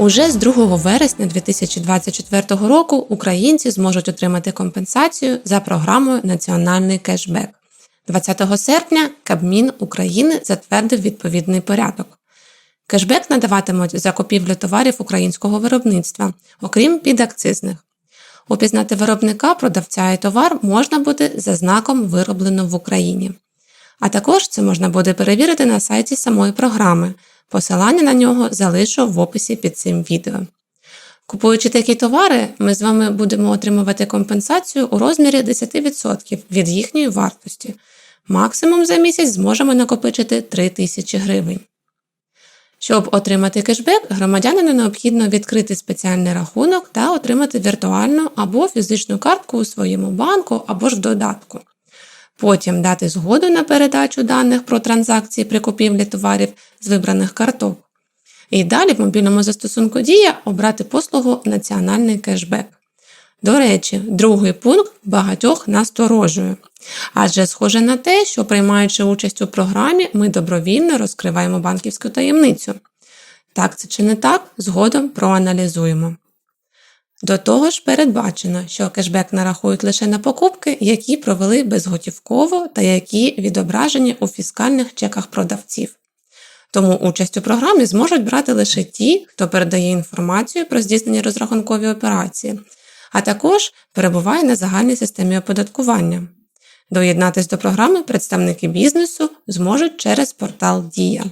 Уже з 2 вересня 2024 року українці зможуть отримати компенсацію за програмою Національний кешбек. 20 серпня Кабмін України затвердив відповідний порядок. Кешбек надаватимуть за купівлю товарів українського виробництва, окрім підакцизних. Упізнати виробника, продавця і товар можна буде за знаком вироблено в Україні. А також це можна буде перевірити на сайті самої програми. Посилання на нього залишу в описі під цим відео. Купуючи такі товари, ми з вами будемо отримувати компенсацію у розмірі 10% від їхньої вартості. Максимум за місяць зможемо накопичити 3 тисячі гривень. Щоб отримати кешбек, громадянину необхідно відкрити спеціальний рахунок та отримати віртуальну або фізичну картку у своєму банку або ж в додатку. Потім дати згоду на передачу даних про транзакції при купівлі товарів з вибраних карток. І далі в мобільному застосунку Дія обрати послугу Національний кешбек. До речі, другий пункт багатьох насторожує. Адже схоже на те, що приймаючи участь у програмі, ми добровільно розкриваємо банківську таємницю. Так це чи не так, згодом проаналізуємо. До того ж, передбачено, що кешбек нарахують лише на покупки, які провели безготівково та які відображені у фіскальних чеках продавців. Тому участь у програмі зможуть брати лише ті, хто передає інформацію про здійснені розрахункові операції, а також перебуває на загальній системі оподаткування. Доєднатись до програми представники бізнесу зможуть через портал Дія.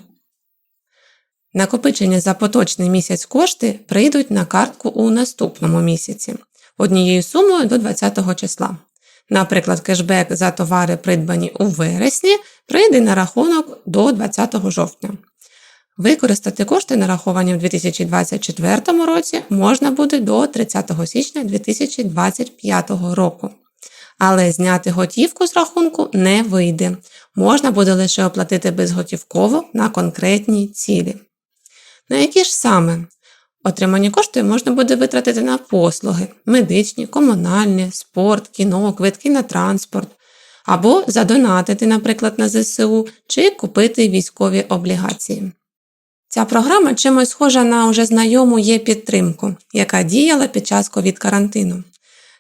Накопичення за поточний місяць кошти прийдуть на картку у наступному місяці однією сумою до 20 числа. Наприклад, кешбек за товари, придбані у вересні, прийде на рахунок до 20 жовтня. Використати кошти, нараховані в 2024 році, можна буде до 30 січня 2025 року. Але зняти готівку з рахунку не вийде. Можна буде лише оплатити безготівково на конкретні цілі. На які ж саме? Отримані кошти можна буде витратити на послуги, медичні, комунальні, спорт, кіно, квитки на транспорт, або задонатити, наприклад, на ЗСУ, чи купити військові облігації. Ця програма чимось схожа на уже знайому є підтримку, яка діяла під час ковід-карантину.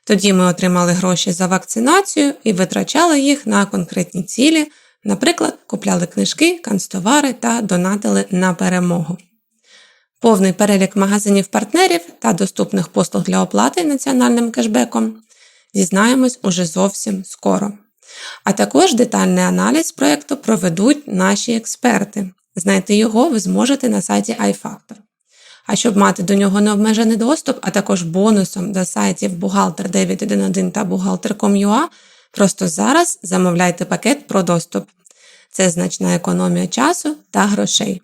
Тоді ми отримали гроші за вакцинацію і витрачали їх на конкретні цілі, наприклад, купляли книжки, канцтовари та донатили на перемогу. Повний перелік магазинів-партнерів та доступних послуг для оплати національним кешбеком дізнаємось уже зовсім скоро. А також детальний аналіз проєкту проведуть наші експерти. Знайти його ви зможете на сайті iFactor. А щоб мати до нього необмежений доступ, а також бонусом до сайтів Бухгалтер 911 та Бухгалтер.com.ua, просто зараз замовляйте пакет про доступ. Це значна економія часу та грошей.